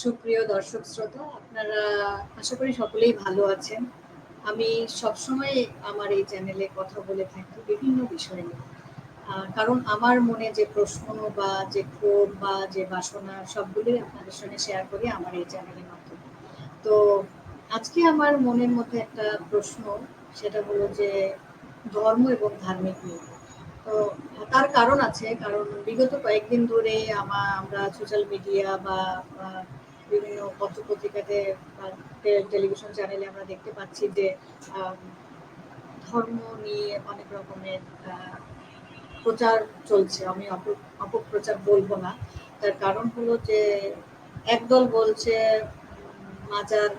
সুপ্রিয় দর্শক শ্রোতা, আপনারা আশা করি সকলেই ভালো আছেন। আমি সবসময় আমার এই চ্যানেলে কথা বলে থাকি বিভিন্ন বিষয় নিয়ে। কারণ আমার মনে যে প্রশ্ন বা যে ক্ষোভ বা যে বাসনা, সবগুলোই আপনাদের সঙ্গে শেয়ার করি আমার এই চ্যানেলের মাধ্যমে। তো আজকে আমার মনের মধ্যে একটা প্রশ্ন, সেটা হলো যে ধর্ম এবং ধার্মিক নিয়ে। তো তার কারণ আছে, কারণ বিগত কয়েকদিন ধরে আমার আমরা সোশ্যাল মিডিয়া বা বিভিন্ন পত্র পত্রিকাতে টেলিভিশন চ্যানেলে আমরা দেখতে পাচ্ছি যে ধর্ম নিয়ে অনেক রকমের প্রচার চলছে। আমি অপপ্রচার বলব না। তার কারণ হলো যে, একদল বলছে মাজার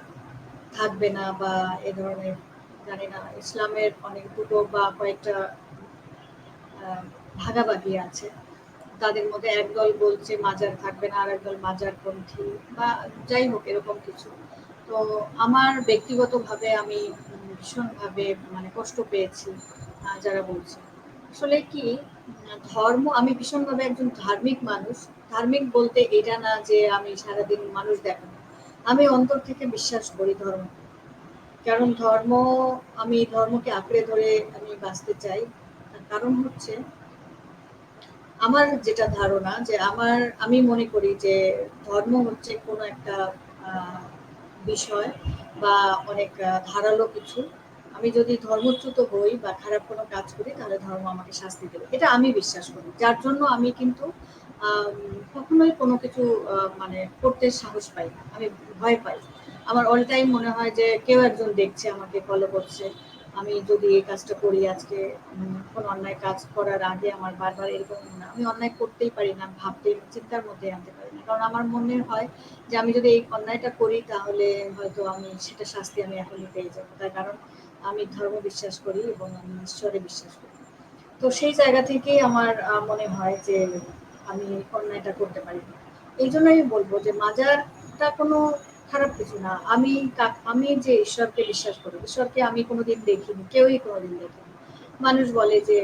থাকবে না বা এ ধরনের, জানি না, ইসলামের অনেক দুটো বা কয়েকটা ভাগাভাগি আছে। তাদের মধ্যে একদল বলছে মাজার থাকবে না আর একদল মাজার পন্থী বা যাই হোক, এরকম কিছু। তো আমার ব্যক্তিগতভাবে আমি ভীষণভাবে মানে কষ্ট পেয়েছি যারা বলছে। আসলে কি, ধর্ম, আমি ভীষণভাবে একজন ধার্মিক মানুষ। ধার্মিক বলতে এটা না যে আমি সারাদিন মানুষ দেখাবো আমি অন্তর থেকে বিশ্বাস করি ধর্ম। কারণ ধর্ম, আমি ধর্মকে আঁকড়ে ধরে আমি বাঁচতে চাই। কারণ হচ্ছে আমার যেটা ধারণা যে আমার, আমি মনে করি যে ধর্ম হচ্ছে কোনো একটা বিষয় বা অনেক ধারালো কিছু। আমি যদি ধর্মচ্যুত হই বা খারাপ কোনো কাজ করি, তাহলে ধর্ম আমাকে শাস্তি দেবে। এটা আমি বিশ্বাস করি। যার জন্য আমি কিন্তু কখনোই কোনো কিছু মানে করতে সাহস পাই না। আমি ভয় পাই। আমার অল টাইম মনে হয় যে কেউ একজন দেখছে, আমাকে ফলো করছে। আমি যদি এই কাজটা করি আজকে কোনো অন্যায় কাজ করার আগে আমার বারবার এরকম না আমি অন্যায় করতেই পারি না ভাবতে চিন্তার মধ্যে আনতে পারি না। কারণ আমার মনে হয় যে আমি যদি এই অন্যায়টা করি তাহলে হয়তো আমি সেটা শাস্তি আমি এখনই পেয়ে যাব। তার কারণ আমি ধর্ম বিশ্বাস করি এবং আমি ঈশ্বরে বিশ্বাস করি। তো সেই জায়গা থেকেই আমার মনে হয় যে আমি অন্যায়টা করতে পারি এই জন্য আমি বলব যে মাজারটা কোনো খারাপ কিছু না। আমি আমি যে ঈশ্বরকে বিশ্বাস করি, ঈশ্বরকে আমি কোনোদিন দেখিনি, কেউই কোনোদিন দেখিনি। মানুষ বলে যে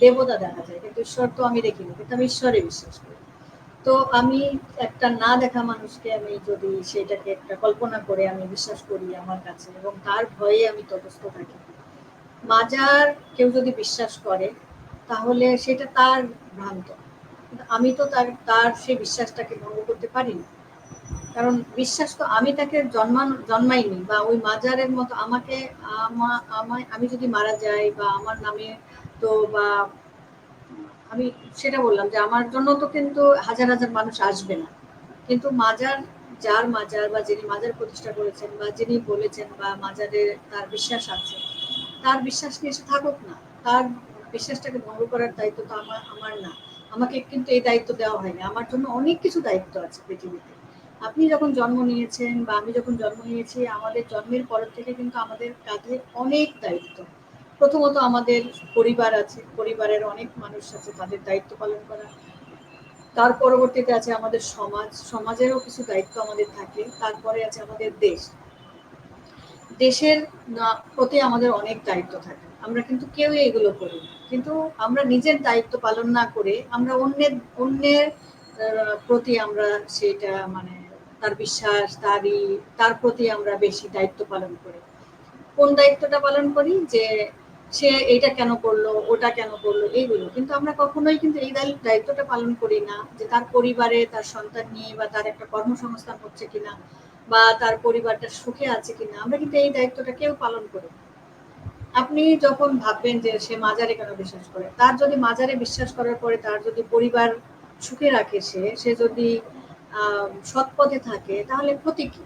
দেবতা দেখা যায়, কিন্তু ঈশ্বর তো আমি দেখিনি, কিন্তু আমি ঈশ্বরে বিশ্বাস করি। তো আমি একটা না দেখা মানুষকে আমি যদি সেটাকে একটা কল্পনা করে আমি বিশ্বাস করি আমার কাছে, এবং তার ভয়ে আমি তটস্থ থাকি। মাজার কেউ যদি বিশ্বাস করে, তাহলে সেটা তার ভ্রান্ত। আমি তো তার তার সেই বিশ্বাসটাকে ভঙ্গ করতে পারি না কারণ বিশ্বাস তো আমি তাকে জন্মান, জন্মাইনি বা ওই মাজারের মতো আমাকে আমায়, আমি যদি মারা যাই বা আমার নামে তো বা আমি সেটা বললাম যে আমার জন্য তো কিন্তু হাজার হাজার মানুষ আসবে না। কিন্তু মাজার, যার মাজার বা যিনি মাজার প্রতিষ্ঠা করেছেন বা যিনি বলেছেন বা মাজারে তার বিশ্বাস আছে, তার বিশ্বাস নিয়ে এসে থাকুক না। তার বিশ্বাসটাকে ভঙ্গ করার দায়িত্ব তো আমার আমার না। আমাকে কিন্তু এই দায়িত্ব দেওয়া হয়নি। আমার জন্য অনেক কিছু দায়িত্ব আছে পৃথিবীতে। আপনি যখন জন্ম নিয়েছেন বা আমি যখন জন্ম নিয়েছি, আমাদের জন্মের পর থেকে কিন্তু আমাদের কাঁধে অনেক দায়িত্ব। প্রথমত আমাদের পরিবার আছে, পরিবারের অনেক মানুষ আছে তাদের দায়িত্ব পালন করা। তার পরবর্তীতে আছে আমাদের সমাজ, সমাজেরও কিছু দায়িত্ব আমাদের থাকে, তারপরে আছে আমাদের দেশ। দেশের প্রতি আমাদের অনেক দায়িত্ব থাকে। আমরা কিন্তু কেউই এগুলো করি না। কিন্তু আমরা নিজের দায়িত্ব পালন না করে আমরা অন্যের অন্যের প্রতি আমরা সেটা মানে তার বিশ্বাস, তারই, তার প্রতি আমরা বেশি দায়িত্ব পালন করি। কোন দায়িত্বটা পালন করি? যে সে এইটা কেন করল, ওটা কেন করল, এইগুলো। কিন্তু আমরা কখনোই কিন্তু এই দায়িত্বটা পালন করি না যে তার পরিবারে তার সন্তান নিয়ে বা তার একটা কর্মসংস্থান হচ্ছে কিনা বা তার পরিবারটা সুখে আছে কিনা। আমরা কিন্তু এই দায়িত্বটা কেউ পালন করি আপনি যখন ভাববেন যে সে মাজারে কেন বিশ্বাস করে, তার যদি মাজারে বিশ্বাস করার পরে তার যদি পরিবার সুখে রাখে সে সে যদি সৎ পথে থাকে, তাহলে ক্ষতি কি?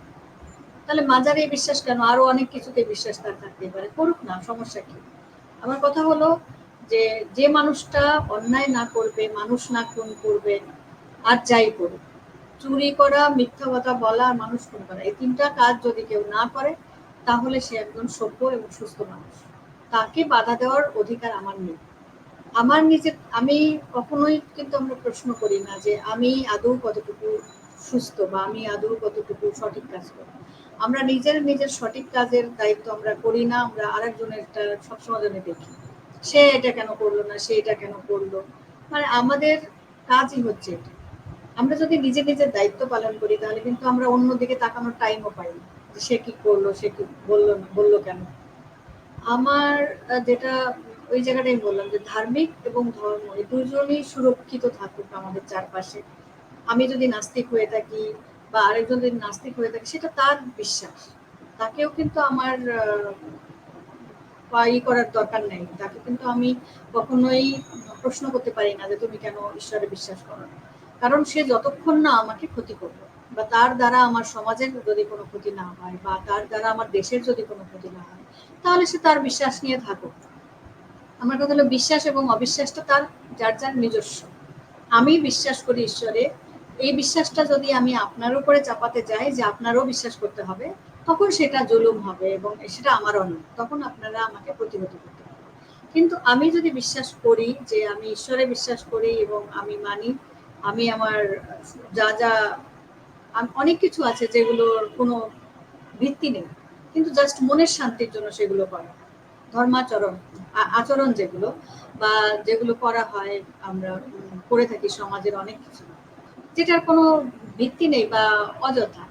তাহলে মাজারে বিশ্বাস কেন? আরও অনেক কিছুতে বিশ্বাস তার থাকতে পারে। করুক না, সমস্যা কি? আমার কথা হলো যে যে মানুষটা অন্যায় না করবে, মানুষ না খুন করবে, আর যাই করুক, চুরি করা, মিথ্যা কথা বলা, আর মানুষ খুন করা, এই তিনটা কাজ যদি কেউ না করে, তাহলে সে একজন সভ্য এবং সুস্থ মানুষ। তাকে বাধা দেওয়ার অধিকার আমার নেই। আমার নিজের, আমি কখনোই কিন্তু আমরা প্রশ্ন করি না যে, আমি আদৌ কতটুকু সুস্থ বা আমি আদৌ কতটুকু সঠিক কাজ করি আমরা নিজের নিজের সঠিক কাজের দায়িত্ব আমরা করি না, আমরা আরেকজনের সবসময় জন্য দেখি। সে এটা কেন করল না, সে এটা কেন করল? মানে আমাদের কাজই হচ্ছে এটা। আমরা যদি নিজে নিজের দায়িত্ব পালন করি, তাহলে কিন্তু আমরা অন্যদিকে তাকানোর টাইমও পাই যে সে কি করল, সে কি বলল না, বলল কেন? আমার যেটা ওই জায়গাটাই বললাম যে ধার্মিক এবং ধর্ম, এই দুজনই সুরক্ষিত থাকুক আমাদের চারপাশে। আমি যদি নাস্তিক হয়ে থাকি বা আরেকজন যদি নাস্তিক হয়ে থাকে, সেটা তার বিশ্বাস। তাকেও কিন্তু আমার ই করার দরকার নেই। তাকে কিন্তু আমি কখনোই প্রশ্ন করতে পারি না যে তুমি কেন ঈশ্বরে বিশ্বাস করো কারণ সে যতক্ষণ না আমাকে ক্ষতি করবে বা তার দ্বারা আমার সমাজের যদি কোনো ক্ষতি না হয় বা তার দ্বারা আমার দেশের যদি কোনো ক্ষতি না হয়, তাহলে সে তার বিশ্বাস নিয়ে থাকুক। আমার কথা হলো, বিশ্বাস এবং অবিশ্বাসটা তার, যার যার নিজস্ব। আমি বিশ্বাস করি ঈশ্বরে এই বিশ্বাসটা যদি আমি আপনার উপরে চাপাতে যাই যে আপনারও বিশ্বাস করতে হবে, তখন সেটা জুলুম হবে এবং সেটা আমারও নয় তখন আপনারা আমাকে প্রতিহত করতে হবে কিন্তু আমি যদি বিশ্বাস করি যে আমি ঈশ্বরে বিশ্বাস করি এবং আমি মানি, আমি আমার যা যা অনেক কিছু আছে যেগুলোর কোনো ভিত্তি নেই। কিন্তু জাস্ট মনের শান্তির জন্য সেগুলো করা। ধর্মাচরণ আচরণ যেগুলো বা যেগুলো করা হয় আমরা করে থাকি সমাজের অনেক কিছু। যেটার কোনো ভিত্তি নেই বা অযথা।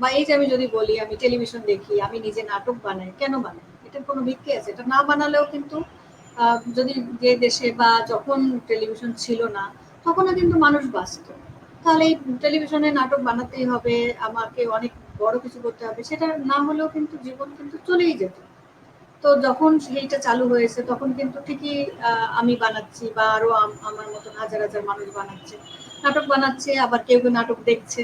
বা এই যে আমি যদি বলি, আমি টেলিভিশন দেখি, আমি নিজে নাটক বানাই, কেন বানাই? এটার কোনো ভিত্তি আছে? এটা না বানালেও কিন্তু যদি যে দেশে বা যখন টেলিভিশন ছিল না, তখনও কিন্তু মানুষ বাঁচত। তাহলে এই টেলিভিশনে নাটক বানাতেই হবে, আমাকে অনেক বড় কিছু করতে হবে, সেটা না হলেও কিন্তু জীবন কিন্তু চলেই যেত। তো যখন সেইটা চালু হয়েছে, তখন কিন্তু ঠিকই আমি বানাচ্ছি বা আরও আমার মতন হাজার হাজার মানুষ বানাচ্ছে। নাটক বানাচ্ছে, আবার কেউ কেউ নাটক দেখছে।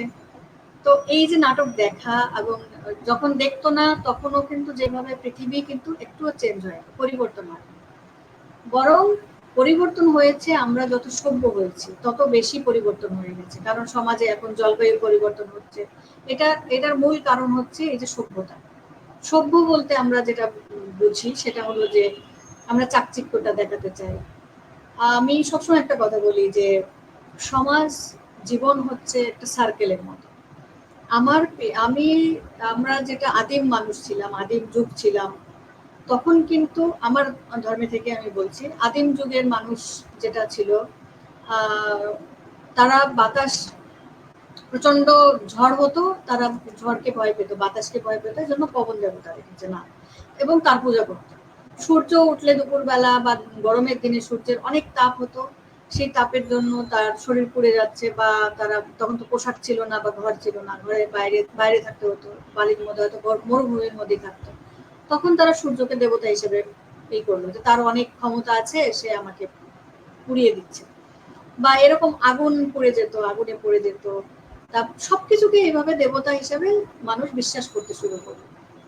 তো এই যে নাটক দেখা এবং যখন দেখতো না, তখনও কিন্তু যেভাবে পৃথিবী কিন্তু একটুও চেঞ্জ হয় পরিবর্তন হয় বরং পরিবর্তন হয়েছে, আমরা যত সভ্য হয়েছি, তত বেশি পরিবর্তন হয়ে গেছে। কারণ সমাজে এখন জলবায়ু পরিবর্তন হচ্ছে। এটা, এটার মূল কারণ হচ্ছে এই যে সভ্যতা। সভ্য বলতে আমরা যেটা বুঝি, সেটা হলো যে আমরা চাকচিক্যটা দেখাতে চাই। আমি সবসময় একটা কথা বলি যে সমাজ জীবন হচ্ছে একটা সার্কেলের মতো। আমার আমি, আমরা যেটা আদিম মানুষ ছিলাম, আদিম যুগ ছিলাম, তখন কিন্তু আমার ধর্মে থেকে আমি বলছি, আদিম যুগের মানুষ যেটা ছিল তারা বাতাস প্রচণ্ড ঝড় হতো, তারা ঝড়কে ভয় পেত, বাতাসকে ভয় পেত জন্য পবন দেবতা রেখেছে, না। এবং তার পূজা করত। সূর্য উঠলে দুপুরবেলা বা গরমের দিনে সূর্যের অনেক তাপ হতো। সেই তাপের জন্য তার শরীর পুড়ে যাচ্ছে বা তারা তখন তো পোশাক ছিল না বা ঘর ছিল না, ঘরের বাইরে বাইরে থাকতে হতো, বালির মধ্যে হয়তো মরুভূমির মধ্যে থাকতো। তখন তারা সূর্যকে দেবতা হিসেবে এই করল যে তার অনেক ক্ষমতা আছে, সে আমাকে পুড়িয়ে দিচ্ছে। বা এরকম আগুন পড়ে যেত, আগুনে পড়ে যেত। তা সবকিছুকে এইভাবে দেবতা হিসেবে মানুষ বিশ্বাস করতে শুরু করল।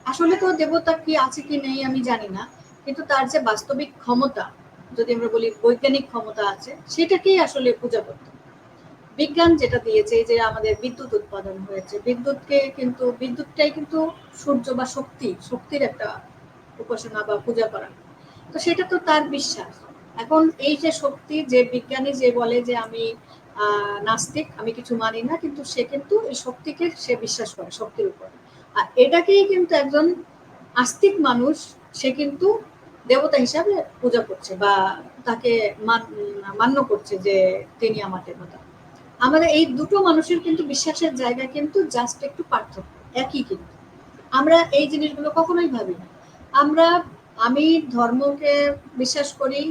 আসলে তো দেবতা কি আছে কি নেই আমি জানি না, কিন্তু তার যে বাস্তবিক ক্ষমতা যদি আমরা বলি বৈজ্ঞানিক ক্ষমতা আছে, সেটাকেই আসলে পূজা করতে। বিজ্ঞান যেটা দিয়েছে যে আমাদের বিদ্যুৎ উৎপাদন হয়েছে, বিদ্যুৎকে কিন্তু, বিদ্যুৎটাই কিন্তু সূর্য বা শক্তি, শক্তির একটা উপাসনা বা পূজা করা। তো সেটা তো তার বিশ্বাস। এখন এই যে শক্তি, যে বিজ্ঞানী যে বলে যে আমি নাস্তিক, আমি কিছু মানি না, কিন্তু সে কিন্তু এই শক্তিকে সে বিশ্বাস করে, শক্তির উপর। আর এটাকেই কিন্তু একজন আস্তিক মানুষ, সে কিন্তু দেবতা হিসাবে পূজা করছে বা তাকে মান্য করছে যে তিনি আমার দেবতা আমাদের এই দুটো মানুষের কিন্তু বিশ্বাসের জায়গা কিন্তু জাস্ট একটু পার্থক্য, একই কিন্তু। আমরা এই জিনিসগুলো কখনোই ভাবি না। আমরা, আমি ধর্মকে বিশ্বাস করি,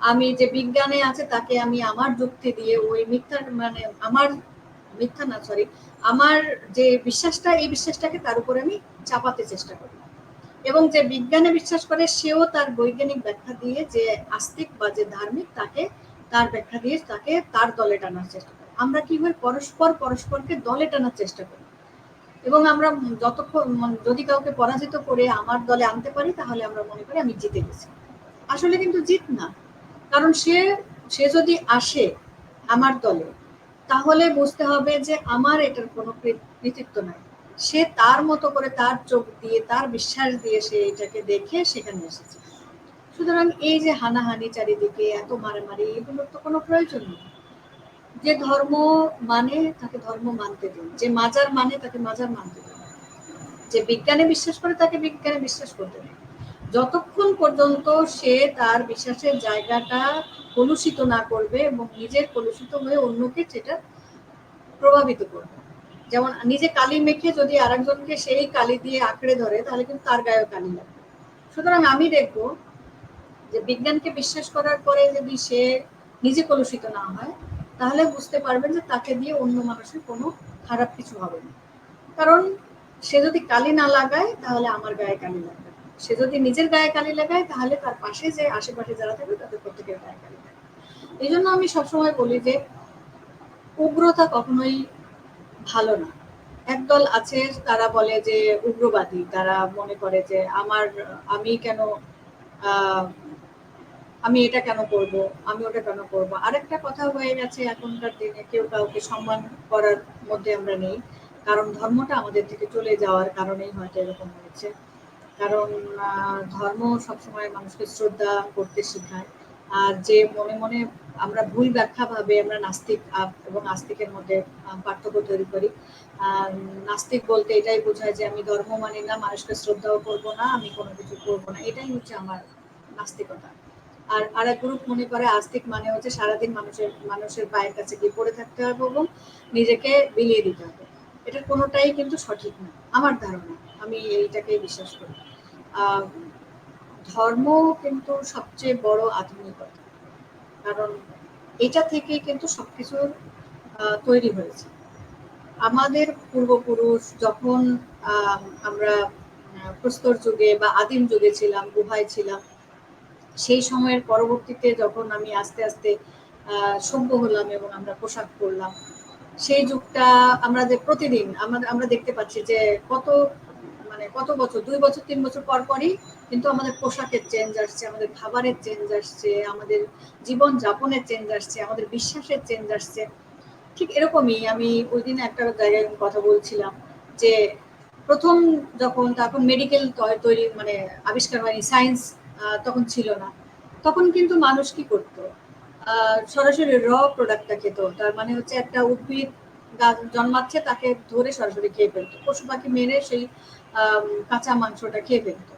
আমি যে বিজ্ঞানে আছে তাকে আমি আমার যুক্তি দিয়ে ওই মিথ্যা মানে আমার মিথ্যা না সরি আমার যে বিশ্বাসটা, এই বিশ্বাসটাকে তার উপরে আমি চাপাতে চেষ্টা করি। এবং যে বিজ্ঞানে বিশ্বাস করে, সেও তার বৈজ্ঞানিক ব্যাখ্যা দিয়ে যে আস্তিক বা যে ধার্মিক তাকে, তার ব্যাখ্যা দিয়ে তাকে তার দলে টানার চেষ্টা করে। আমরা কি হয়, পরস্পর পরস্পরকে দলে টানার চেষ্টা করি। এবং আমরা যতক্ষণ যদি কাউকে পরাজিত করে আমার দলে আনতে পারি, তাহলে আমরা মনে করি আমি জিতে গেছি। আসলে কিন্তু জিত না। কারণ সে সে যদি আসে আমার দলে, তাহলে বুঝতে হবে যে আমার এটার কোনো কৃতিত্ব নাই। সে তার মতো করে তার চোখ দিয়ে, তার বিশ্বাস দিয়ে সে এটাকে দেখে সেখানে এসেছে। সুতরাং এই যে হানাহানি চারিদিকে, এত মারামারি, এগুলোর তো কোনো প্রয়োজন নেই। যে ধর্ম মানে তাকে ধর্ম মানতে দিন যে মাজার মানে তাকে মাজার মানতে দিন যে বিজ্ঞানে বিশ্বাস করে তাকে বিজ্ঞানে বিশ্বাস করতে দিন যতক্ষণ পর্যন্ত সে তার বিশ্বাসের জায়গাটা কলুষিত না করবে এবং নিজের কলুষিত হয়ে অন্যকে সেটা প্রভাবিত করবে। যেমন নিজে কালি মেখে যদি আরেকজনকে সেই কালি দিয়ে আঁকড়ে ধরে, তাহলে কিন্তু তার গায়েও কালি লাগবে সুতরাং আমি দেখব যে বিজ্ঞানকে বিশ্বাস করার পরে যদি সে নিজে কলুষিত না হয়, তাহলে বুঝতে পারবেন যে তাকে দিয়ে অন্য মানুষের কোনো খারাপ কিছু হবে না। কারণ সে যদি কালি না লাগায়, তাহলে আমার গায়ে কালি লাগবে সে যদি নিজের গায়ে কালি লাগায়, তাহলে তার পাশে যে আশেপাশে যারা থাকবে, তাদের প্রত্যেকের গায়ে কালি লাগে এই জন্য আমি সবসময় বলি যে, উগ্রতা কখনোই ভালো না। একদল আছে, তারা বলে যে উগ্রবাদী, তারা মনে করে যে আমার, আমি কেন আমি এটা কেন করব, আমি ওটা কেন করব। আরেকটা কথা হয়ে গেছে এখনকার দিনে, কেউ কাউকে সম্মান করার মধ্যে আমরা নেই। কারণ ধর্মটা আমাদের থেকে চলে যাওয়ার কারণেই হয়তো এরকম হয়েছে। কারণ ধর্ম সবসময় মানুষকে শ্রদ্ধা করতে শেখায়। যে মনে মনে আমরা ভুল ব্যাখ্যা ভাবে আমরা নাস্তিক এবং আস্তিকের মধ্যে পার্থক্য তৈরি করি। নাস্তিক বলতে এটাই বোঝায় যে আমি ধর্ম মানি না, মানুষকে শ্রদ্ধাও করব না, আমি কোনো কিছু করব না। এটাই হচ্ছে আমার নাস্তিকতা। আর আর এক গ্রুপ মনে করে আস্তিক মানে হচ্ছে সারাদিন মানুষের মানুষের পায়ের কাছে গিয়ে পড়ে থাকতে হবে এবং নিজেকে বিলিয়ে দিতে হবে। এটা কোনোটাই কিন্তু সঠিক না। আমার ধারণা, আমি এইটাকেই বিশ্বাস করি। ধর্ম কিন্তু সবচেয়ে বড় আধুনিকতা। কারণ এটা থেকে কিন্তু সবকিছুর তৈরি হয়েছে। আমাদের পূর্বপুরুষ যখন আমরা প্রস্তর যুগে বা আদিম যুগে ছিলাম, গুহায় ছিলাম, সেই সময়ের পরবর্তীতে যখন আমি আস্তে আস্তে সভ্য হলাম এবং আমরা পোশাক পরলাম, সেই যুগটা আমরা যে প্রতিদিন, আমরা আমরা দেখতে পাচ্ছি যে কত মানে কত বছর? দুই বছর, তিন বছর পর পরই কিন্তু আমাদের পোশাকের চেঞ্জ আসছে, আমাদের খাবারের চেঞ্জ আসছে, আমাদের জীবন যাপনের চেঞ্জ আসছে, আমাদের বিশ্বাসের চেঞ্জ আসছে। ঠিক এরকমই আমি ওই দিন একটা জায়গায় কথা বলছিলাম যে প্রথম যখন তখন মেডিকেল তৈরি মানে আবিষ্কার হয়নি সায়েন্স তখন ছিল না। তখন কিন্তু মানুষ কি করত? সরাসরি র প্রোডাক্টটা খেত। তার মানে হচ্ছে একটা উদ্ভিদ গাছ জন্মাচ্ছে, তাকে ধরে সরাসরি খেয়ে ফেলতো। পশু পাখি মেরে সেই কাঁচা মাংসটা খেয়ে ফেলতো।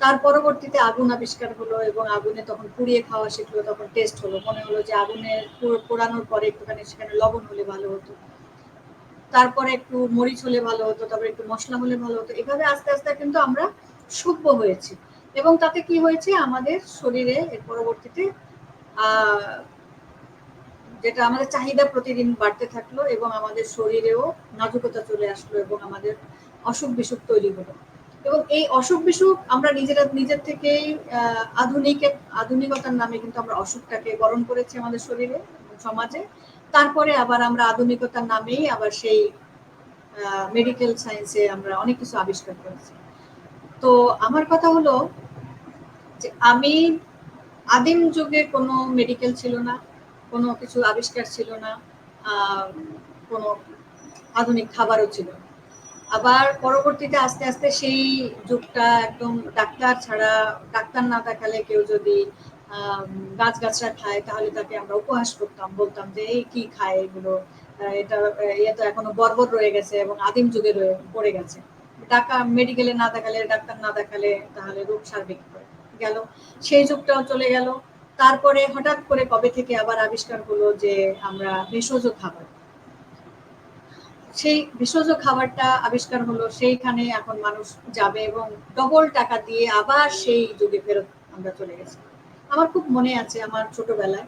তার পরবর্তীতে আগুন আবিষ্কার হলো এবং আগুনে তখন পুড়িয়ে খাওয়া শিখলো তখন টেস্ট হলো। মনে হলো যে আগুনের পোড়ানোর পরে একটুখানি সেখানে লবণ হলে ভালো হতো। তারপরে একটু মরিচ হলে ভালো হতো, তারপরে একটু মশলা হলে ভালো হতো। এভাবে আস্তে আস্তে কিন্তু আমরা সভ্য হয়েছি। এবং তাতে কি হয়েছে? আমাদের শরীরে এর পরবর্তীতে যেটা আমাদের চাহিদা প্রতিদিন বাড়তে থাকল এবং আমাদের শরীরেও নাজুকতা চলে আসলো এবং আমাদের অসুখ বিসুখ তৈরি হলো। এবং এই অসুখ বিসুখ আমরা নিজেরা, নিজের থেকেই আধুনিক, আধুনিকতার নামে কিন্তু আমরা অসুখটাকে বরণ করেছি আমাদের শরীরে সমাজে। তারপরে আবার আমরা আধুনিকতার নামেই আবার সেই মেডিকেল সায়েন্সে আমরা অনেক কিছু আবিষ্কার করেছি। তো আমার কথা হলো যে আমি আদিম যুগে কোনো মেডিকেল ছিল না, কোনো কিছু আবিষ্কার ছিল না কোনো আধুনিক খাবারও ছিল না। আবার পরবর্তীতে আস্তে আস্তে সেই যুগটা একদম ডাক্তার ছাড়া ডাক্তার না দেখালে কেউ যদি গাছ গাছরা খায়, তাহলে তাকে আমরা উপহাস করতাম, বলতাম যে, এই কি খায় এগুলো? এটা ইয়ে তো এখনও বর্বর রয়ে গেছে এবং আদিম যুগে রয়ে, পড়ে গেছে। ডাক্তার মেডিকেলে না দেখালে, ডাক্তার না দেখালে তাহলে রোগ সারবে কি করে গেল। সেই যুগটাও চলে গেল। তারপরে হঠাৎ করে কবে থেকে আবার আবিষ্কার হলো যে আমরা ভেষজ খাবার? সেই ভেষজ খাবারটা আবিষ্কার হলো, সেইখানে এখন মানুষ যাবে এবং ডবল টাকা দিয়ে আবার সেই যুগে ফেরত আমরা চলে গেছি। আমার খুব মনে আছে আমার ছোটবেলায়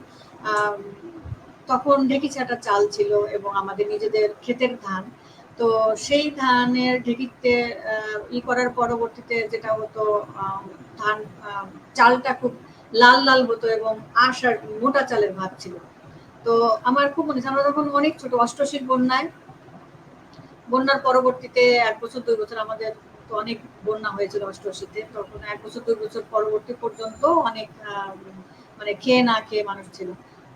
তখন ঢেকি ছাটা চাল ছিল এবং আমাদের নিজেদের ক্ষেতের ধান। তো সেই ধানের ঢেকিতে ই করার পরবর্তীতে যেটা হতো ধান চালটা খুব লাল লাল হতো এবং আশ আর মোটা চালের ভাত ছিল। তো আমার খুব মনে আমরা তখন অনেক ছোট অষ্টশীর বন্যায় বন্যার পরবর্তীতে এক বছর, দুই বছর আমাদের তো অনেক বন্যা হয়েছিল অষ্টআশিতে, তখন এক বছর, দুই বছর পরবর্তী পর্যন্ত অনেক মানে খেয়ে না খেয়ে মানুষ ছিল।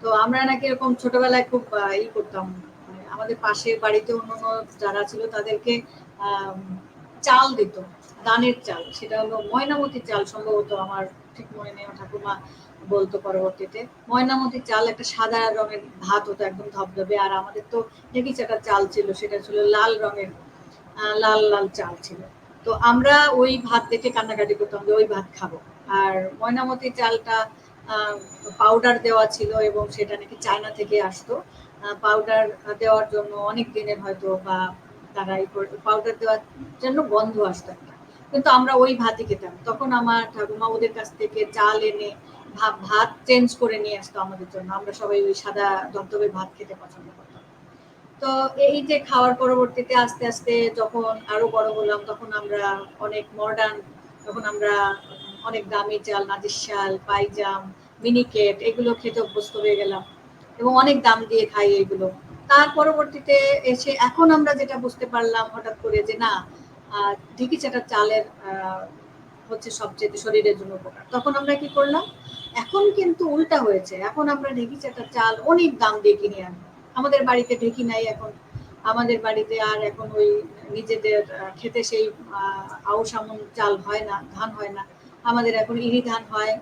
তো আমরা নাকি এরকম ছোটবেলায় খুব ই করতাম। মানে আমাদের পাশে বাড়িতে অন্য অন্য যারা ছিল তাদেরকে চাল দিত দানের চাল। সেটা হলো ময়নামতি চাল, সম্ভবত আমার ঠিক মনে নেই ঠাকুমা বলতো পরবর্তীতে। ময়নামতি চাল একটা সাদা রঙের ভাত হতো, একদম ধবধবে। আর আমাদের তো দেখি একটা চাল ছিল, সেটা ছিল লাল রঙের লাল লাল চাল ছিল। তো আমরা ওই ভাত দেখে কান্নাকাটি করতাম যে ওই ভাত খাব। আর ময়নামতি চালটা পাউডার দেওয়া ছিল এবং সেটা নাকি চায়না থেকে আসতো। পাউডার দেওয়ার জন্য অনেক দিনের হয়তো বা তারা পাউডার দেওয়ার জন্য গন্ধ আসতো একটা। কিন্তু আমরা ওই ভাতই খেতাম। তখন আমার ঠাকুমা ওদের কাছ থেকে চাল এনে ভাত ভাত চেঞ্জ করে নিয়ে আসতো আমাদের জন্য। আমরা সবাই ওই সাদা দবদবে ভাত খেতে পছন্দ করতাম। তো এই যে খাওয়ার পরবর্তীতে আস্তে আস্তে যখন আরও বড় হলাম, তখন আমরা অনেক মডার্ন তখন আমরা অনেক দামি চাল, নাজির শাল, পাইজাম মিনিকেট এগুলো খেতে অভ্যস্ত হয়ে গেলাম এবং অনেক দাম দিয়ে খাই এগুলো। তার পরবর্তীতে এসে এখন আমরা যেটা বুঝতে পারলাম হঠাৎ করে যে না ঢিকি চাটার চালের হচ্ছে সবচেয়ে শরীরের জন্য উপকার। তখন আমরা কি করলাম? এখন কিন্তু উল্টা হয়েছে। এখন আমরা ঢেকি চাটার চাল অনেক দাম দিয়ে কিনে আনি। আমাদের বাড়িতে ঢেকি নাই এখন। আমাদের বাড়িতে আর এখন ওই নিজেদের খেতে সেই আউশ আমন চাল হয় না, ধান হয় না। আমাদের এখন ইরি ধান হয়,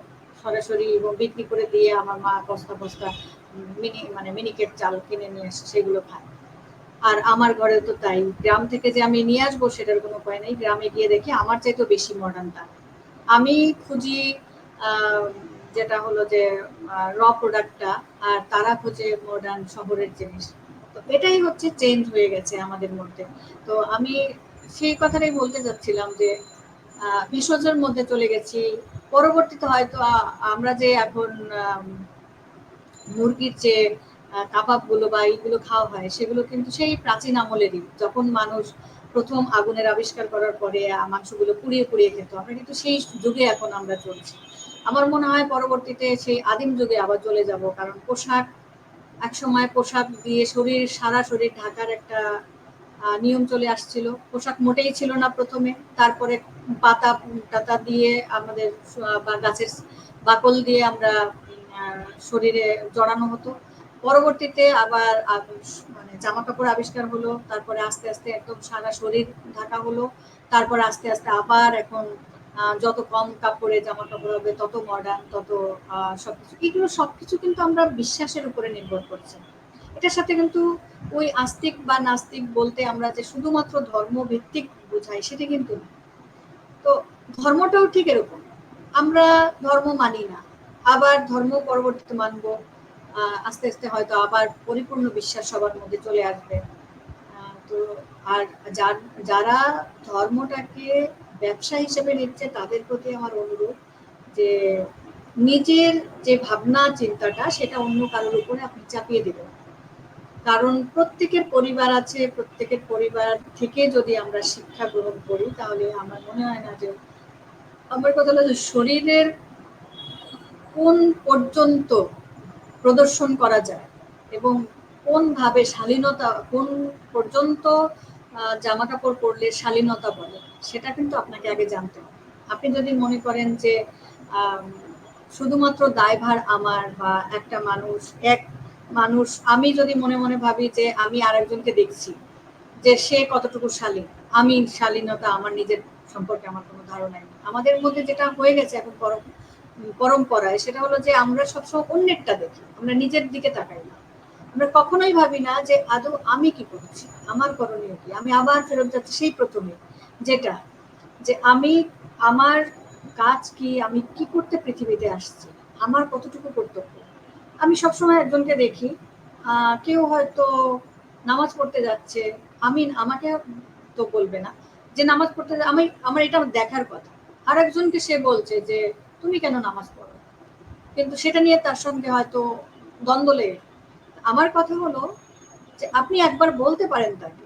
সরাসরি বিক্রি করে দিয়ে আমার মা বস্তা বস্তা মিনি মানে মিনিকেট চাল কিনে নিয়ে আসে সেগুলো খায়। আর আমার ঘরে তো তাই। গ্রাম থেকে যে আমি নিয়ে আসব সেটার কোনো উপায় নেই। গ্রামে গিয়ে দেখি আমার চাইতে বেশি মডার্ন তা। আমি খুঁজি যেটা হলো যে র প্রোডাক্টটা আর তারা খোঁজে মডার্ন শহরের জিনিস। তো এটাই হচ্ছে চেঞ্জ হয়ে গেছে আমাদের মধ্যে। তো আমি সেই কথাটাই বলতে যাচ্ছিলাম যে ভেষজের মধ্যে চলে গেছি। পরবর্তীতে হয়তো আমরা যে এখন মুরগির যে কাবাবগুলো বা এইগুলো খাওয়া হয়, সেগুলো কিন্তু সেই প্রাচীন আমলেরই। যখন মানুষ প্রথম আগুনের আবিষ্কার করার পরে মাংসগুলো পুড়িয়ে পুড়িয়ে খেত, আমরা কিন্তু সেই যুগে এখন আমরা চলছি। আমার মনে হয় পরবর্তীতে সেই আদিম যুগে আবার চলে যাব, কারণ পোশাক এক সময় পোশাক দিয়ে শরীর, সারা শরীর ঢাকার একটা নিয়ম চলে আসছিল। পোশাক মোটেই ছিল না প্রথমে, তারপরে পাতা টাতা দিয়ে আমাদের বা গাছের বাকল দিয়ে আমরা শরীরে জড়ানো হতো। পরবর্তীতে আবার মানে জামা কাপড় আবিষ্কার হলো, তারপরে আস্তে আস্তে একদম সারা শরীর ঢাকা হলো, তারপরে আস্তে আস্তে আবার এখন যত কম কাপড়ে জামা কাপড় হবে, তত মডার্ন তত সবকিছু। এগুলো সবকিছু কিন্তু আমরা বিশ্বাসের উপরে নির্ভর করছি। এটার সাথে কিন্তু ওই আস্তিক বা নাস্তিক বলতে আমরা যে শুধুমাত্র ধর্ম ভিত্তিক বোঝাই, সেটা কিন্তু না। তো ধর্মটাও ঠিক এরকম। আমরা ধর্ম মানি না। আবার ধর্ম পরবর্তীতে মানবো। আস্তে আস্তে হয়তো আবার পরিপূর্ণ বিশ্বাস সবার মধ্যে চলে আসবে। তো আর যারা ধর্মটাকে ব্যবসা হিসেবে নিচ্ছে, তাদের প্রতি আমার অনুরোধ যে নিজের যে ভাবনা, চিন্তাটা, সেটা অন্য কারোর উপরে আপনি চাপিয়ে দেবেন। কারণ প্রত্যেকের পরিবার আছে, প্রত্যেকের পরিবার থেকে যদি আমরা শিক্ষা গ্রহণ করি, তাহলে আমার মনে হয় না যে, আমার কথা হলো শরীরের কোন পর্যন্ত প্রদর্শন করা যায় এবং কোন ভাবে শালীনতা, কোন পর্যন্ত জামা কাপড় পরলে শালীনতা বলে, সেটা কিন্তু আপনাকে আগে জানতে হবে। আপনি যদি মনে করেন যে শুধুমাত্র দায়ভার আমার বা একটা মানুষ, এক মানুষ, আমি যদি মনে মনে ভাবি যে আমি আরেকজনকে দেখছি, যে সে কতটুকু শালীন, আমি শালীনতা আমার নিজের সম্পর্কে আমার কোনো ধারণা নেই। আমাদের মধ্যে যেটা হয়ে গেছে এখন পরম পরম্পরায়, সেটা হলো যে আমরা সবসময় অন্যেরটা দেখি, আমরা নিজের দিকে তাকাই না। আমরা কখনোই ভাবি না যে আদৌ আমি কি করছি? আমার করণীয় কি? আমি আবার ফেরত যাচ্ছি সেই প্রথমে। যেটা, যে আমি, আমার কাজ কি, আমি কি করতে পৃথিবীতে আসছি? আমার কতটুকু কর্তব্য? আমি সবসময় একজনকে দেখি কেউ হয়তো নামাজ পড়তে যাচ্ছে। আমি, আমাকে তো বলবে না যে নামাজ পড়তে আমি, আমার এটা দেখার কথা। আর একজনকে সে বলছে যে, তুমি কেন নামাজ পড়ো? কিন্তু সেটা নিয়ে তার সঙ্গে হয়তো দ্বন্দ্ব লেগে আমার কথা হলো যে আপনি একবার বলতে পারেন তাকে।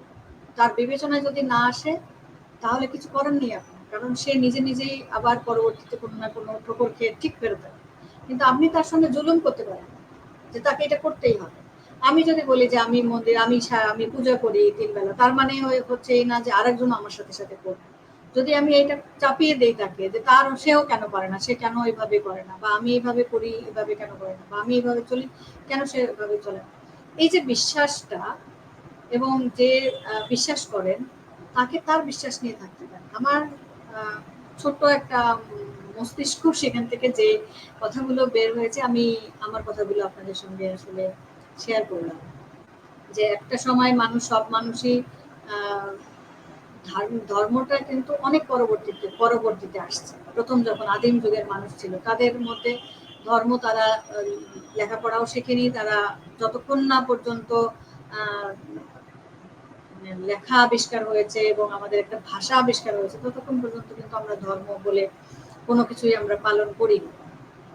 তার বিবেচনায় যদি না আসে, তাহলে কিছু করার নেই আপনার কারণ সে নিজে নিজেই আবার পরবর্তীতে কোনো না কোনো ঠোকর খেয়ে ঠিক ফেরত কিন্তু আপনি তার সঙ্গে জুলুম করতে পারেন যে তাকে এটা করতেই হবে। আমি যদি বলি যে আমি মন্দির, আমি আমি পূজা করি তিন বেলা তার মানে হচ্ছে এই না যে আরেকজন আমার সাথে সাথে করবে। যদি আমি এটা চাপিয়ে দেই তাকে, যে তার সেও কেন করে না? সে কেন এইভাবে করে না? বা আমি এইভাবে করি এভাবে কেন করে না? বা আমি এইভাবে চলি, কেন সে এভাবে চলে না? এই যে বিশ্বাসটা এবং যে বিশ্বাস করেন, তাকে তার বিশ্বাস নিয়ে থাকতে পারে আমার ছোট্ট একটা মস্তিষ্ক সেখান থেকে যে কথাগুলো বের হয়েছে, আমি আমার কথাগুলো আপনাদের সঙ্গে আসলে শেয়ার করলাম। যে একটা সময় মানুষ, সব মানুষই ধর্মটা কিন্তু অনেক পরবর্তীতে পরবর্তীতে আসছে। প্রথম যখন আদিম যুগের মানুষ ছিল, তাদের মধ্যে ধর্ম তারা লেখাপড়াও শেখেনি, তারা যতক্ষণ না পর্যন্ত লেখা আবিষ্কার হয়েছে এবং আমাদের একটা ভাষা আবিষ্কার হয়েছে, ততক্ষণ পর্যন্ত কিন্তু আমরা ধর্ম বলে কোনো কিছুই আমরা পালন করি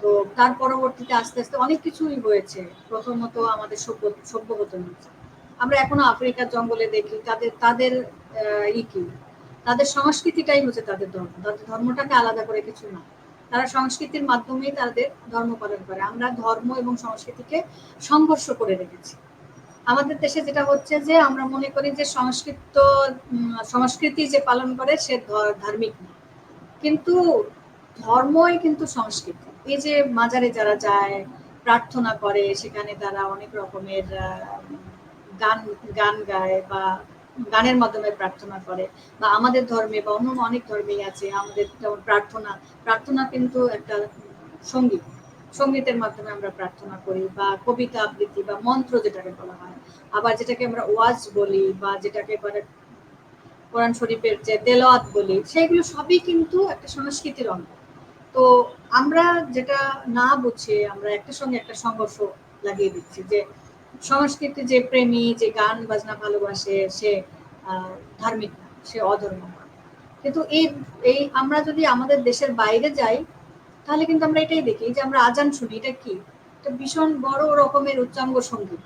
তো তার পরবর্তীতে আস্তে আস্তে অনেক কিছুই হয়েছে। প্রথমত আমাদের সভ্য সভ্য হতে হয়েছে। আমরা এখনও আফ্রিকার জঙ্গলে দেখি, তাদের তাদের ই কি? তাদের সংস্কৃতিটাই হচ্ছে তাদের ধর্ম। তাদের ধর্মটাকে আলাদা করে কিছু না। তারা সংস্কৃতির মাধ্যমেই তাদের ধর্ম পালন করে। আমরা ধর্ম এবং সংস্কৃতিকে সংঘর্ষ করে রেখেছি। আমাদের দেশে যেটা হচ্ছে যে, আমরা মনে করি যে সংস্কৃত সংস্কৃতি যে পালন করে, সে ধার্মিক না। কিন্তু ধর্মই কিন্তু সংস্কৃতি। এই যে মাজারে যারা যায়, প্রার্থনা করে, সেখানে তারা অনেক রকমের গান গান গায় বা গানের মাধ্যমে প্রার্থনা করে। বা আমাদের ধর্মে বা অন্য অনেক ধর্মেই আছে, আমাদের যেমন প্রার্থনা প্রার্থনা কিন্তু একটা সংগীত। সঙ্গীতের মাধ্যমে আমরা প্রার্থনা করি বা কবিতা আবৃত্তি বা মন্ত্র যেটাকে বলা হয়। আবার যেটাকে আমরা ওয়াজ বলি বা যেটাকে বলে কোরআন শরীফের যে তেলাওয়াত বলি, সেগুলো সবই কিন্তু একটা সংস্কৃতির অঙ্গ। তো আমরা যেটা না বুঝে আমরা একটা সঙ্গে একটা সংঘর্ষ লাগিয়ে দিচ্ছি যে সংস্কৃতি যে প্রেমী, যে গান বাজনা ভালোবাসে, সে ধার্মিক না, সে অধর্ম কিন্তু এই এই আমরা যদি আমাদের দেশের বাইরে যাই, তাহলে কিন্তু আমরা এটাই দেখি যে আমরা আজান শুনি, এটা কি? এটা ভীষণ বড় রকমের উচ্চাঙ্গ সংগীত।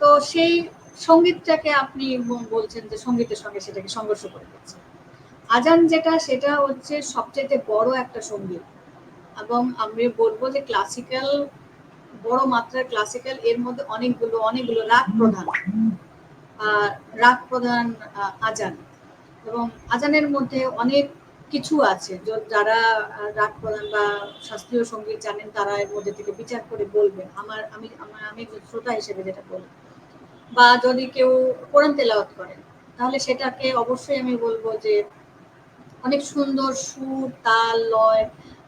তো সেই সঙ্গীতটাকে আপনি বলছেন যে সঙ্গীতের সঙ্গে সেটাকে সংঘর্ষ করে দিচ্ছে। আজান যেটা, সেটা হচ্ছে সবচেয়ে বড় একটা সংগীত। এবং আমি বলব যে ক্লাসিক্যাল বড় মাত্রার ক্লাসিক্যাল এর মধ্যে অনেকগুলো অনেকগুলো রাগ প্রধান। রাগ প্রধান আজান। এবং আজানের মধ্যে অনেক কিছু আছে যারা রাগ প্রধান বা শাস্ত্রীয় সংগীত জানেন, তারা এর মধ্যে থেকে বিচার করে বলবেন। আমার, আমি আমার, আমি শ্রোতা হিসেবে যেটা বলি। বা যদি কেউ কোরআন তেলাওয়াত করেন, তাহলে সেটাকে অবশ্যই আমি বলব যে, অনেক সুন্দর সুর, তাল, লয়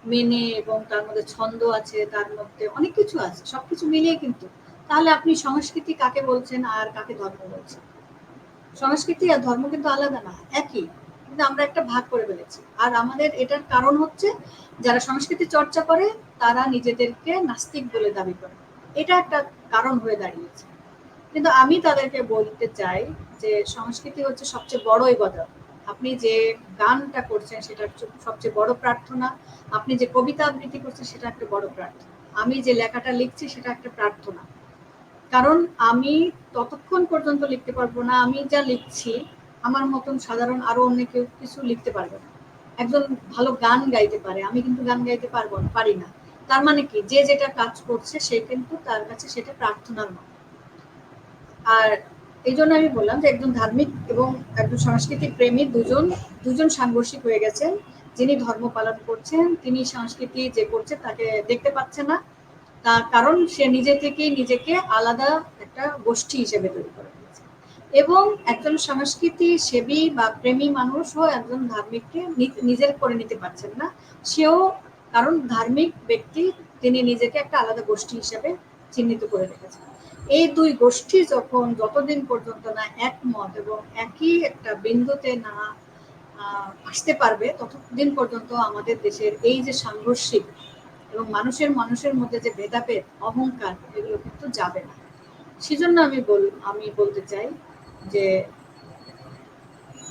মেনে এবং তার মধ্যে ছন্দ আছে, তার মধ্যে অনেক কিছু আছে, সবকিছু মিলিয়ে কিন্তু। তাহলে আপনি সংস্কৃতি কাকে বলছেন আর কাকে ধর্ম বলছেন? সংস্কৃতি আর ধর্ম কিন্তু আলাদা না, একই। কিন্তু আমরা একটা ভাগ করে ফেলেছি। আর আমাদের এটার কারণ হচ্ছে যারা সংস্কৃতি চর্চা করে, তারা নিজেদেরকে নাস্তিক বলে দাবি করে। এটা একটা কারণ হয়ে দাঁড়িয়েছে। কিন্তু আমি তাদেরকে বলতে চাই যে সংস্কৃতি হচ্ছে সবচেয়ে বড় ইবাদত আপনি যে গানটা করছেন সেটা সবচেয়ে বড় প্রার্থনা, আপনি যে কবিতা আবৃত্তি করছেন সেটা একটা বড় প্রার্থনা। আমি যে লেখাটা লিখছি সেটা একটা প্রার্থনা। কারণ আমি ততক্ষণ পর্যন্ত লিখতে পারব না, আমি যা লিখছি, আমার মতন সাধারণ আরও অন্য কেউ কিছু লিখতে পারবে না। একজন ভালো গান গাইতে পারে, আমি কিন্তু গান গাইতে পারব না পারি না। তার মানে কি? যে যেটা কাজ করছে সে কিন্তু তার কাছে সেটা প্রার্থনার মতো আর এই জন্য আমি বললাম যে একজন ধার্মিক এবং একজন সাংস্কৃতিক প্রেমী দুজন দুজন সাংঘর্ষিক হয়ে গেছেন। যিনি ধর্ম পালন করছেন, তিনি সংস্কৃতি যে করছে তাকে দেখতে পাচ্ছে না। তার কারণ সে নিজে থেকে নিজেকে আলাদা একটা গোষ্ঠী হিসেবে তৈরি করে দিয়েছে এবং একজন সংস্কৃতি সেবী বা প্রেমী মানুষও একজন ধার্মিককে নিজের করে নিতে পারছেন না। সেও কারণ ধার্মিক ব্যক্তি, তিনি নিজেকে একটা আলাদা গোষ্ঠী হিসেবে চিহ্নিত করে রেখেছেন। এই দুই গোষ্ঠী যখন যতদিন পর্যন্ত না একমত এবং একই একটা বিন্দুতে না আসতে পারবে, ততদিন পর্যন্ত আমাদের দেশের এই যে সাংঘর্ষিক এবং মানুষের মানুষের মধ্যে যে ভেদাভেদ, অহংকার, এগুলো কিন্তু যাবে না। সেজন্য আমি বল, আমি বলতে চাই যে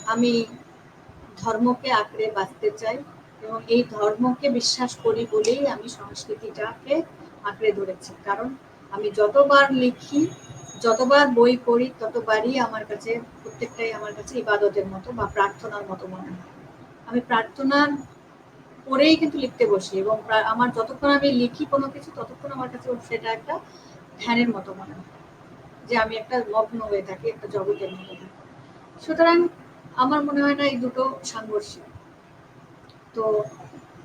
আমি ধর্মকে আঁকড়ে বাঁচতে চাই এবং এই ধর্মকে বিশ্বাস করি বলেই আমি সংস্কৃতিটাকে আঁকড়ে ধরেছি। কারণ আমি যতবার লিখি, যতবার বই পড়ি, ততবারই আমার কাছে প্রত্যেকটাই আমার কাছে ইবাদতের মতো বা প্রার্থনার মতো মনে হয়। আমি প্রার্থনার পরেই কিন্তু লিখতে বসি এবং আমার যতক্ষণ আমি লিখি কোনো কিছু, ততক্ষণ আমার কাছে সেটা একটা ধ্যানের মতো মনে হয় যে আমি একটা মগ্ন হয়ে থাকি, একটা জগতের মতো থাকি। সুতরাং আমার মনে হয় না এই দুটো সাংঘর্ষিক। তো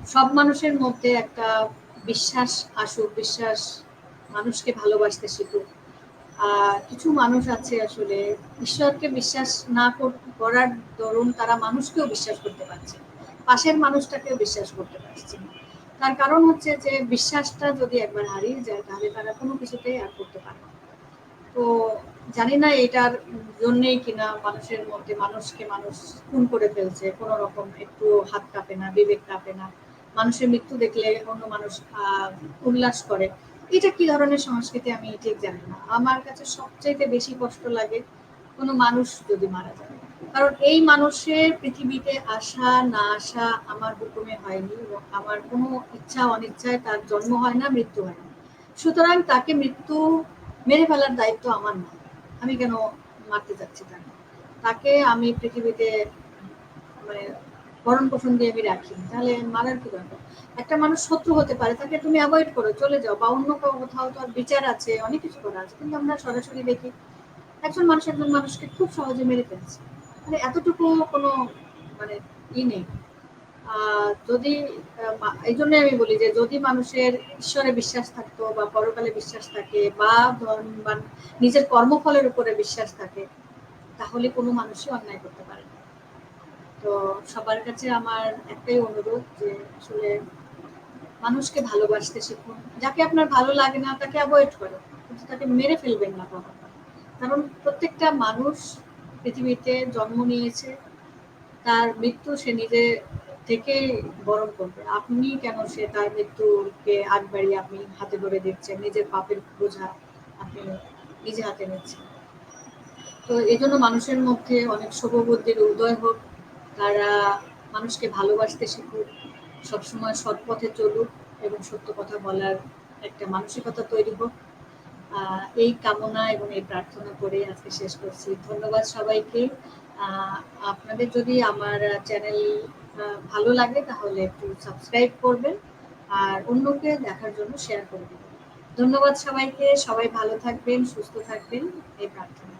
সব মানুষের মধ্যে একটা বিশ্বাস আসুক, বিশ্বাস মানুষকে ভালোবাসতে শিখুক। কিছু মানুষ আছে আসলে ঈশ্বরকে বিশ্বাস না করার দরুন তারা মানুষকেও বিশ্বাস করতে পারছে পাশের মানুষটাকেও বিশ্বাস করতে পারছে তার কারণ হচ্ছে যে বিশ্বাসটা যদি একবার হারিয়ে যায়, তাহলে তারা কোনো কিছুতেই আর করতে পারে তো জানি না এটার জন্যেই কিনা মানুষের মধ্যে মানুষকে মানুষ খুন করে ফেলছে। কোনো রকম একটু হাত কাঁপে না, বিবেক কাঁপে না। মানুষের মৃত্যু দেখলে অন্য মানুষ উল্লাস করে। এটা কি ধরনের সংস্কৃতি আমি ঠিক জানি না। আমার কাছে সবচাইতে বেশি কষ্ট লাগে কোনো মানুষ যদি মারা যায়। কারণ এই মানুষের পৃথিবীতে আসা, না আসা আমার হুকুমে হয়নি আমার কোনো ইচ্ছা, অনিচ্ছায় তার জন্ম হয় না, মৃত্যু হয় না। সুতরাং তাকে মৃত্যু মেরে ফেলার দায়িত্ব আমার না। আমি কেন মারতে যাচ্ছি তাকে? তাকে আমি পৃথিবীতে মানে ভরণ পোষণ দিয়ে আমি রাখি, তাহলে মারার কি দরকার একটা মানুষ শত্রু হতে পারে, তাকে তুমি অ্যাভয়েড করো, চলে যাও, বা অন্য কোথাও তো আর বিচার আছে, অনেক কিছু করা আছে, কিন্তু আমরা সরাসরি দেখি একজন মানুষ একজন মানুষকে খুব সহজে মেরে ফেলছে। মানে এতটুকু কোনো মানে ই নেই। যদি এই জন্য আমি বলি যে যদি মানুষের ঈশ্বরে বিশ্বাস থাকতো বা পরকালে বিশ্বাস থাকে বা নিজের কর্মফলের উপরে বিশ্বাস থাকে, তাহলে কোনো মানুষই অন্যায় করতে পারে না। তো সবার কাছে আমার একটাই অনুরোধ যে আসলে মানুষকে ভালোবাসতে শিখুন। যাকে আপনার ভালো লাগে না, তাকে অ্যাভয়েড করো কিন্তু তাকে মেরে ফেলবেন না কখনো। কারণ প্রত্যেকটা মানুষ পৃথিবীতে জন্ম নিয়েছে, তার মৃত্যু সে নিজে থেকে বরণ করবে। আপনি কেন সে তার মৃত্যুকে আগ বাড়িয়ে আপনি হাতে ধরে দিচ্ছেন নিজের পাপের বোঝা আপনি নিজে হাতে নিচ্ছেন। তো এই জন্য মানুষের মধ্যে অনেক শুভবুদ্ধির উদয় হোক। তারা মানুষকে ভালোবাসতে শিখুক, সবসময় সৎ পথে চলুক এবং সত্য কথা বলার একটা মানসিকতা তৈরি হোক। এই কামনা এবং এই প্রার্থনা করে আজকে শেষ করছি। ধন্যবাদ সবাইকে। আপনাদের যদি আমার চ্যানেল ভালো লাগে তাহলে একটু সাবস্ক্রাইব করবেন আর অন্যকে দেখার জন্য শেয়ার করে দেবেন। ধন্যবাদ সবাইকে। সবাই ভালো থাকবেন, সুস্থ থাকবেন। এই প্রার্থনা।